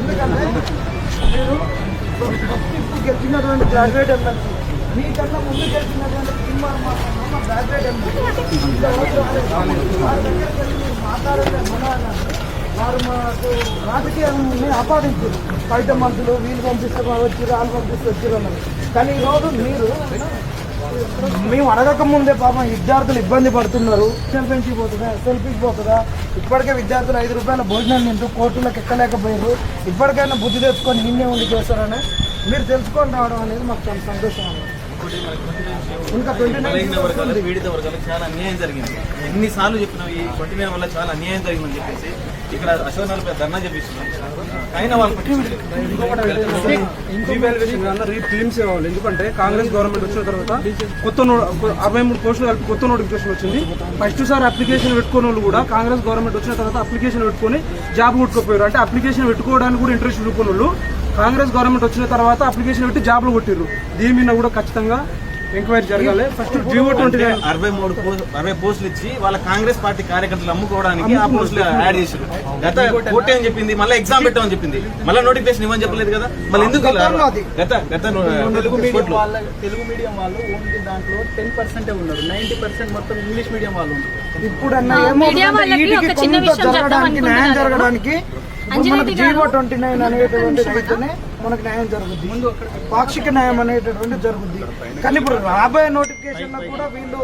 ఎందుకంటే మీరు ఫస్ట్ గెలిచినటువంటి గ్రాడ్యుయేట్ ఎంఎల్సీ మీకన్నా ముందు గెలిచినటువంటి కిమ్మర్ మా గ్రాడ్యుయేట్ ఎమ్మెల్సీ వారి దగ్గరికి వెళ్ళి మీరు మాట్లాడితే వారు మాకు రాజకీయాన్ని ఆపాదించారు బయట మంత్రులు వీళ్ళు పంపిస్తారు వచ్చారు వాళ్ళు పంపిస్తే వచ్చారు అన్నారు కానీ ఈరోజు మీరు మేము అడగక ముందే పాపం విద్యార్థులు ఇబ్బంది పడుతున్నారు. పెంచి పోతుందా? ఎస్ఎల్పీకి పోతుందా? ఇప్పటికే విద్యార్థులు ఐదు రూపాయల భోజనం తింటూ కోర్టులకు ఎక్కలేకపోయారు. ఇప్పటికైనా బుద్ధి తెచ్చుకొని నిన్నే ఉండి చేస్తారని మీరు తెలుసుకొని రావడం అనేది మాకు చాలా సంతోషం అన్నమాట. బలహీన నైన్ వర్గాలకు పీడిత వర్గాలకు చాలా అన్యాయం జరిగింది. ఎన్నిసార్లు చెప్పినాం ఈ ట్వంటీ వల్ల చాలా అన్యాయం జరిగిందని చెప్పేసి ఇక్కడ అశోక్ నగర్ ధర్నా చేపిస్తున్నాం అయినా వాళ్ళు పట్టించుకోలేదు. ఫిలిమ్స్ కావాలి. ఎందుకంటే కాంగ్రెస్ గవర్నమెంట్ వచ్చిన తర్వాత కొత్త అరవై మూడు పోస్టులు కలిపి కొత్త నోటిఫికేషన్ వచ్చింది. ఫస్ట్ సార్ అప్లికేషన్ పెట్టుకున్న వాళ్ళు కూడా కాంగ్రెస్ గవర్నమెంట్ వచ్చిన తర్వాత అప్లికేషన్ పెట్టుకొని జాబ్ కొట్టుకోపోయారు. అంటే అప్లికేషన్ పెట్టుకోవడానికి కూడా ఇంట్రెస్ట్ చూపుకున్న వాళ్ళు కాంగ్రెస్ గవర్నమెంట్ వచ్చిన తర్వాత అప్లికేషన్ పెట్టి జాబ్లు కొట్టిర్రు. దీని మీద కూడా ఖచ్చితంగా ఎంక్వైరీ జరగాలి. ఫస్ట్ జీవో ట్వంటీ అరవై మూడు అరవై పోస్టులు ఇచ్చి వాళ్ళ కాంగ్రెస్ పార్టీ కార్యకర్తలు అమ్ముకోవడానికి ఆ పోస్టులు యాడ్ చేశారు. గత కోర్టు అని చెప్పింది మళ్ళీ ఎగ్జామ్ పెట్టామని చెప్పింది. మళ్ళీ నోటిఫికేషన్ ఇవ్వని చెప్పలేదు కదా? మళ్ళీ ఎందుకు. గత గత తెలుగు మీడియం. వాళ్ళ తెలుగు మీడియం వాళ్ళు ఓన్లీ దాంట్లో టెన్ పర్సెంటే ఉన్నారు. నైన్టీ పర్సెంట్ మొత్తం ఇంగ్లీష్ మీడియం వాళ్ళు ఉన్నారు. ఇప్పుడన్నా ఆ, ఏమో మీడియా వాళ్ళకి వీటికి ఒక చిన్న కొంత విషయం చెప్దాం జరగడానికి న్యాయం. జరగడానికి ఇప్పుడు మనకు జీవో ట్వంటీ నైన్ అనేటువంటిది అయితేనే మనకు న్యాయం జరుగుద్ది పాక్షిక న్యాయం అనేటటువంటిది జరుగుద్ది కానీ ఇప్పుడు రాబోయే నోటిఫికేషన్లో కూడా వీళ్ళు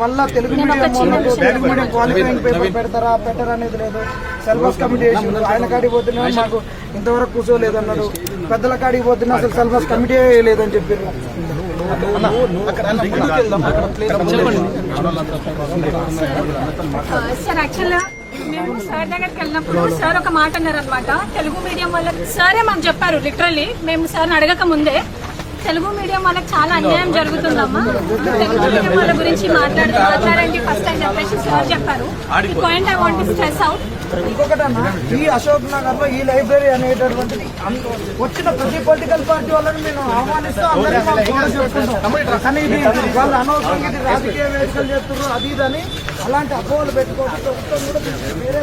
మళ్ళా తెలుగు మీడియం వాళ్ళకు తెలుగు మీడియం క్వాలిఫైయింగ్ పేపర్ పెడతారా పెట్టరా అనేది లేదు సిలబస్ కమిటీ వేసి ఆయన కాడికి పోతున్నా మాకు ఇంతవరకు కూర్చోలేదు అన్నాడు పెద్దల కాడికి పోతున్నా అసలు సిలబస్ కమిటీ లేదని చెప్పారు సార్ యాక్చువల్గా మేము సార్ దగ్గరికి వెళ్ళినప్పుడు సార్ ఒక మాట అన్నారు అనమాట తెలుగు మీడియం వాళ్ళకి సారే మాకు చెప్పారు లిటరల్లీ. మేము సార్ని అడగక ముందే తెలుగు మీడియం వాళ్ళకి చాలా అన్యాయం జరుగుతుందమ్మా. తెలుగు మీడియం వాళ్ళ గురించి మాట్లాడు మాట్లాడండి ఫస్ట్ అని చెప్పేసి సార్ చెప్పారు. ఈ point I want stress out ఇంకొకటమ్మా ఈ అశోక్ నగర్లో ఈ లైబ్రరీ అనేటటువంటిది వచ్చిన ప్రతి పొలిటికల్ పార్టీ వాళ్ళని మేము ఆహ్వానిస్తూ అందరికీ కానీ ఇది వాళ్ళు అనవసరంగా ఇది రాజకీయ వేదికలు చేస్తున్నారు అది ఇదని అలాంటి అపోహలు పెట్టుకోవడం ప్రభుత్వం కూడా వేరే